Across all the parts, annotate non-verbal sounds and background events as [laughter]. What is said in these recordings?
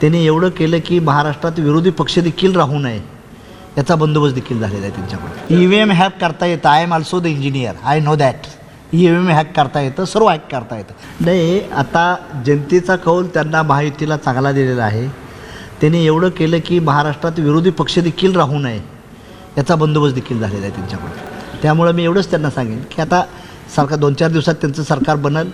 त्यांनी एवढं केलं की महाराष्ट्रात विरोधी पक्ष देखील राहू नये. याचा बंदोबस्त देखील झालेला आहे त्यांच्याकडे. ई व्ही एम हॅक करता येतं. I am also the engineer I know that E V M hack करता येतं. सर्व हॅक करता येतं. नाही आता जनतेचा कौल त्यांना महायुतीला चांगला दिलेला आहे. त्यांनी एवढं केलं की महाराष्ट्रात विरोधी पक्ष देखील राहू नये. याचा बंदोबस्त देखील झालेला आहे त्यांच्याकडे. त्यामुळे मी एवढंच त्यांना सांगेन की आता सरकार दोन चार दिवसात त्यांचं सरकार बनल.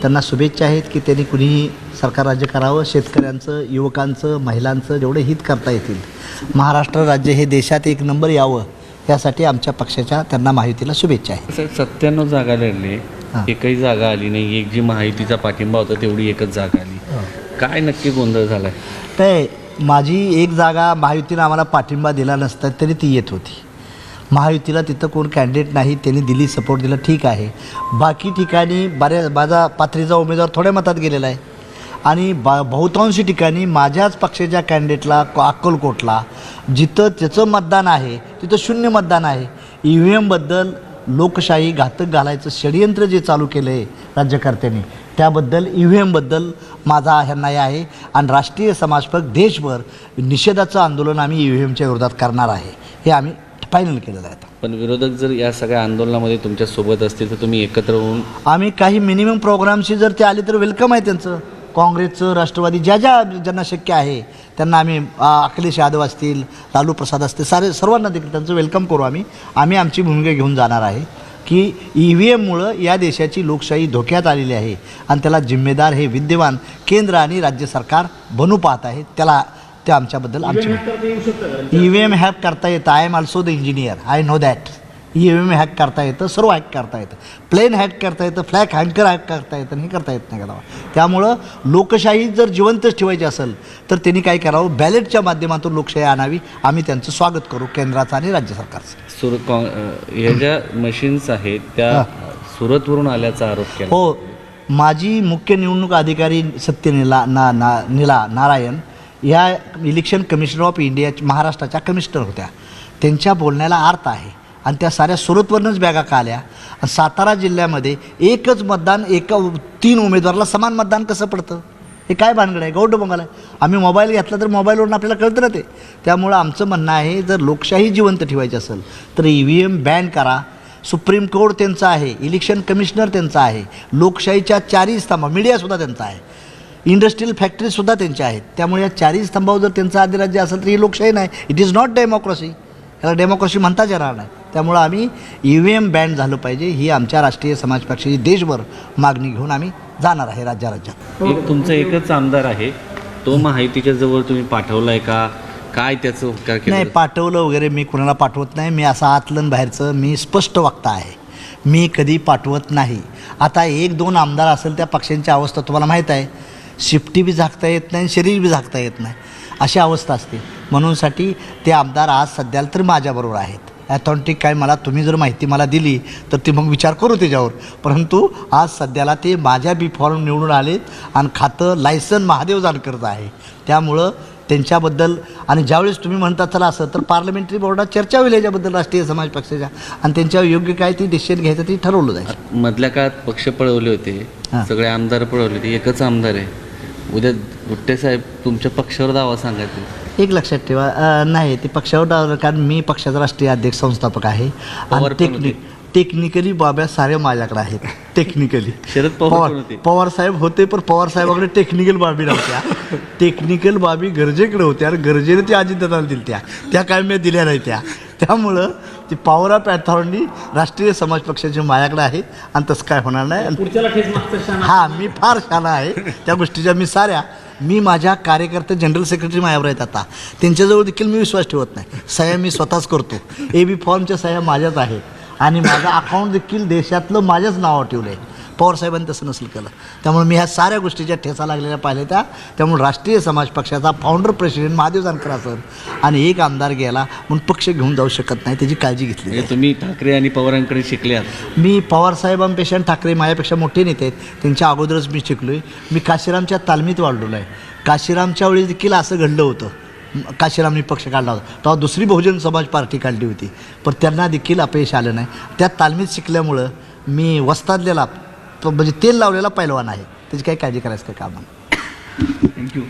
त्यांना शुभेच्छा आहेत की त्यांनी कुणीही सरकार राज्य करावं शेतकऱ्यांचं युवकांचं महिलांचं जेवढे हित करता येतील. महाराष्ट्र राज्य हे देशात एक नंबर यावं यासाठी आमच्या पक्षाच्या त्यांना माहितीला शुभेच्छा आहेत. साहेब सत्त्याण्णव जागा लढले. एकही जागा आली नाही एक जी महायुतीचा पाठिंबा होता तेवढी एकच जागा आली. काय नक्की गोंधळ झालाय? ते माझी एक जागा महायुतीनं आम्हाला पाठिंबा दिला नसता तरी ती येत होती. महायुतीला तिथं कोण कॅन्डिडेट नाही त्यांनी दिली सपोर्ट दिला ठीक आहे. बाकी ठिकाणी बऱ्या माझा पाथरीचा उमेदवार थोड्या मतात गेलेला आहे. आणि बा बहुतांशी ठिकाणी माझ्याच पक्षाच्या कॅन्डिडेटला अक्कलकोटला जिथं त्याचं मतदान आहे तिथं शून्य मतदान आहे. ई व्ही एमबद्दल लोकशाही घातक घालायचं षडयंत्र जे चालू केलं आहे राज्यकर्त्यांनी त्याबद्दल ई व्ही एमबद्दल माझा ह्यांना आहे. आणि राष्ट्रीय समाजपक देशभर निषेधाचं आंदोलन आम्ही ई व्ही एमच्या विरोधात करणार आहे. हे आम्ही फायनल केलेलं आहे आता. पण विरोधक जर या सगळ्या आंदोलनामध्ये तुमच्यासोबत असतील तर तुम्ही एकत्र होऊन आम्ही काही मिनिमम प्रोग्रामशी जर ते आले तर वेलकम आहे त्यांचं. काँग्रेसचं राष्ट्रवादी ज्या ज्या ज्यांना शक्य आहे त्यांना आम्ही अखिलेश यादव असतील लालू प्रसाद असतील सारे सर्वांना देखील त्यांचं वेलकम करू आम्ही. आम्ही आमची भूमिका घेऊन जाणार आहे की ई व्ही एममुळं या देशाची लोकशाही धोक्यात आलेली आहे आणि त्याला जिम्मेदार हे विद्यमान केंद्र आणि राज्य सरकार बनू पाहत आहे. त्याला ते आमच्याबद्दल आमची ई व्ही एम हॅक करता येतं. I am also the engineer I know that E V M hack करता येतं सर्व हॅक करता येतं. प्लेन हॅक करता येतं फ्लॅग हँकर हॅक करता येतं आणि हे करता येत नाही करावं त्यामुळं लोकशाही जर जिवंतच ठेवायची असेल तर त्यांनी काय करावं? बॅलेटच्या माध्यमातून लोकशाही आणावी. आम्ही त्यांचं स्वागत करू केंद्राचं आणि राज्य सरकारचं. सुर काँ- अं, ह्या ज्या मशीन्स आहेत त्या सुरतवरून आल्याचा आरोप केला. हो. माजी मुख्य निवडणूक अधिकारी सत्यनिला ना ना निला नारायण ह्या इलेक्शन कमिशनर ऑफ इंडिया महाराष्ट्राच्या कमिशनर होत्या. त्यांच्या बोलण्याला अर्थ आहे. आणि त्या साऱ्या सुरतवरूनच बॅगा का आल्या आणि सातारा जिल्ह्यामध्ये एकच मतदान एका तीन उमेदवाराला समान मतदान कसं पडतं? हे काय भानगड आहे? गौड बंगाल आहे. आम्ही मोबाईल घेतला तर मोबाईलवरून आपल्याला कळतं ना ते. त्यामुळं आमचं म्हणणं आहे जर लोकशाही जिवंत ठेवायची असेल तर ई व्ही एम बॅन करा. सुप्रीम कोर्ट त्यांचं आहे. इलेक्शन कमिशनर त्यांचं आहे. लोकशाहीच्या चारही स्तंभ मीडियासुद्धा त्यांचा आहे. इंडस्ट्रियल फॅक्टरीजसुद्धा त्यांच्या आहेत. त्यामुळे या चारही स्तंभावर जर त्यांचं अधिराज्य असेल तर ही लोकशाही नाही. इट इज नॉट डेमोक्रेसी याला डेमोक्रेसी म्हणताच येणार नाही. त्यामुळं आम्ही ई व्ही एम बॅन झालं पाहिजे. ही आमच्या राष्ट्रीय समाज पक्षाची देशभर मागणी घेऊन आम्ही जाणार आहे राज्या एक तुमचा एकच आमदार आहे. तो महायुतीच्या जवळ तुम्ही पाठवलाय का? काय त्याचं उपकार नाही पाठवलं वगैरे मी कुणाला पाठवत नाही. मी असं आतलं बाहेरचं मी स्पष्ट वक्ता आहे. मी कधी पाठवत नाही. आता एक दोन आमदार असेल त्या पक्षांची अवस्था तुम्हाला माहीत आहे. शिफ्टी बी झाकता येत नाही शरीर बी झाकता येत नाही. अशी अवस्था असते. म्हणूनसाठी ते आमदार आज सध्याला तर माझ्याबरोबर आहेत. ॲथॉन्टिक काय मला तुम्ही जर माहिती मला दिली तर ते मग विचार करू त्याच्यावर. परंतु आज सध्याला ते माझ्या बी फॉर्म निवडून आलेत आणि खातं लायसन महादेव जानकरचं आहे. त्यामुळं त्यांच्याबद्दल आणि ज्यावेळेस तुम्ही म्हणता चला असं तर पार्लमेंटरी बोर्डात चर्चा होईल याच्याबद्दल राष्ट्रीय समाज पक्षाच्या. आणि त्यांच्यावर योग्य काय ती डिसिजन घ्यायचं ती ठरवलं जाईल. मधल्या काळात पक्ष पळवले होते. हां. सगळे आमदार पळवले होते. एकच आमदार आहे. उद्या गुट्टे साहेब तुमच्या पक्षावर दावा सांगायचे. एक लक्षात ठेवा. अं, नाही ते पक्षावर डावलं कारण मी पक्षाचा राष्ट्रीय अध्यक्ष संस्थापक आहे. पवार आणि पण टेक्निक टेक्निकली बाब्या साऱ्या माझ्याकडे आहेत. टेक्निकली शरद पवार होते? पवार साहेब होते पण पवार साहेबाकडे टेक्निकल बाबी नव्हत्या. [laughs] टेक्निकल बाबी गरजेकडे होत्या आणि गरजेने त्या अजितदादाला दिल्या त्या त्या काय मी दिल्या नाही त्या. त्यामुळं ती पॉवर ऑफ अथॉरिटी राष्ट्रीय समाज पक्षाची माझ्याकडे आहे. आणि तसं काय होणार नाही. हां मी फार शाना आहे. त्या गोष्टीच्या मी साऱ्या मी माझ्या कार्यकर्ते जनरल सेक्रेटरी माझ्यावर आहेत आता. त्यांच्याजवळ देखील मी विश्वास ठेवत नाही. सह्या मी स्वतःच करतो. ए बी फॉर्मच्या सह्या माझ्याच आहेत. आणि माझं अकाउंट देखील देशातलं माझ्याच नावावर ठेवलं आहे पवारसाहेबांनी तसं नसेल केलं. त्यामुळे मी ह्या साऱ्या गोष्टीच्या ठेसा लागलेल्या पाहिल्या त्या. त्यामुळे राष्ट्रीय समाज पक्षाचा founder president Mahadev Jankar sir आणि एक आमदार गेला म्हणून पक्ष घेऊन जाऊ शकत नाही त्याची काळजी घेतली म्हणजे तुम्ही ठाकरे आणि पवारांकडे शिकले मी पवारसाहेबांपेक्षा आणि ठाकरे माझ्यापेक्षा मोठे नेते आहेत. त्यांच्या अगोदरच मी शिकलो आहे मी काशीरामच्या तालमीत वाढलेलो आहे काशीरामच्या वेळी देखील असं घडलं होतं. काशीरामनी पक्ष काढला होता. तेव्हा दुसरी बहुजन समाज पार्टी काढली होती. पण त्यांना देखील अपयश आलं नाही. त्या तालमीत शिकल्यामुळं मी वस्तादलेला तो म्हणजे तेल लावलेला पैलवान आहे. त्याची काही काळजी करायचं काय काम नाही. थँक्यू